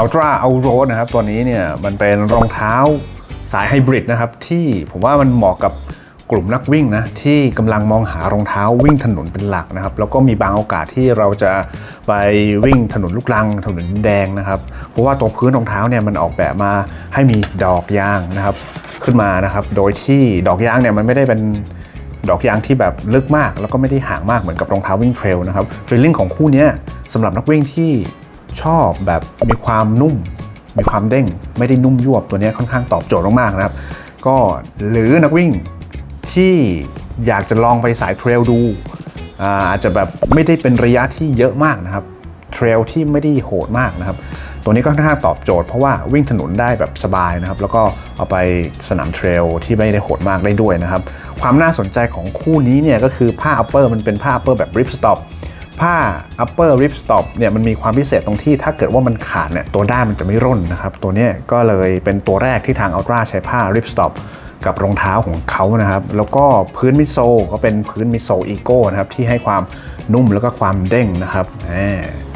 Ultra Outroad นะครับ ตัวนี้เนี่ยมันเป็นรองเท้าสายไฮบริดนะครับ ที่ผมว่ามันเหมาะกับกลุ่มนักวิ่งนะที่กำลังมองหารองเท้าวิ่งถนนเป็นหลักนะครับ แล้วก็มีบางโอกาสที่เราจะไปวิ่งถนนลูกรังถนนแดงนะครับ เพราะว่าตัวพื้นรองเท้าเนี่ยมันออกแบบมาให้มีดอกยางนะครับ ขึ้นมานะครับ โดยที่ดอกยางเนี่ยมันไม่ได้เป็นดอกยางที่แบบลึกมาก แล้วก็ไม่ได้ห่างมากเหมือนกับรองเท้าวิ่งเทรลนะครับฟีลลิ่งของคู่นี้สำหรับนักวิ่งที่ ชอบแบบมีความนุ่ม มีความเด้ง ไม่ได้นุ่มยวบตัวนี้ค่อนข้างตอบโจทย์มากๆนะครับ ก็หรือนักวิ่งที่อยากจะลองไปสายเทรลดูอาจจะแบบไม่ได้เป็นระยะที่เยอะมากนะครับเทรลที่ไม่ได้โหดมากนะครับ ตัวนี้ก็ค่อนข้างตอบโจทย์เพราะว่าวิ่งถนนได้แบบสบายนะครับ แล้วก็เอาไปสนามเทรลที่ไม่ได้โหดมากได้ด้วยนะครับ ความน่าสนใจของคู่นี้เนี่ยก็คือผ้า upper มันเป็นผ้า upper แบบ rip stop ผ้า upper rip stop เนี่ยมันมีความพิเศษตรงที่ถ้าเกิดว่ามันขาดเนี่ยตัวด้ามมันจะไม่ร่นนะครับ ตัวนี้ก็เลยเป็นตัวแรกที่ทาง Ultra ใช้ผ้า rip stop กับรองเท้าของเขานะครับ แล้วก็พื้นมิโซก็เป็นพื้นมิโซอีโก้นะครับ ที่ให้ความนุ่มแล้วก็ความเด้งนะครับ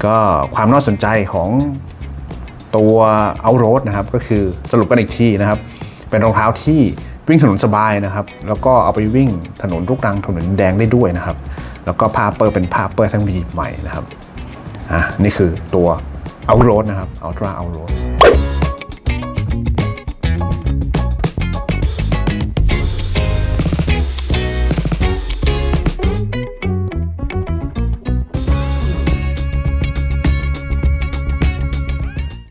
ก็ความน่าสนใจของตัวเอาโรดนะครับ ก็คือสรุปกันอีกทีนะครับ เป็นรองเท้าที่วิ่งถนนสบายนะครับ แล้วก็เอาไปวิ่งถนนลูกรังถนนแดงได้ด้วยนะครับ แล้วก็ภาเปอร์เป็นภาเปอร์ทั้งดีใหม่นะครับอะนี่คือตัวเอาโรดนะครับอัลตราเอาโรด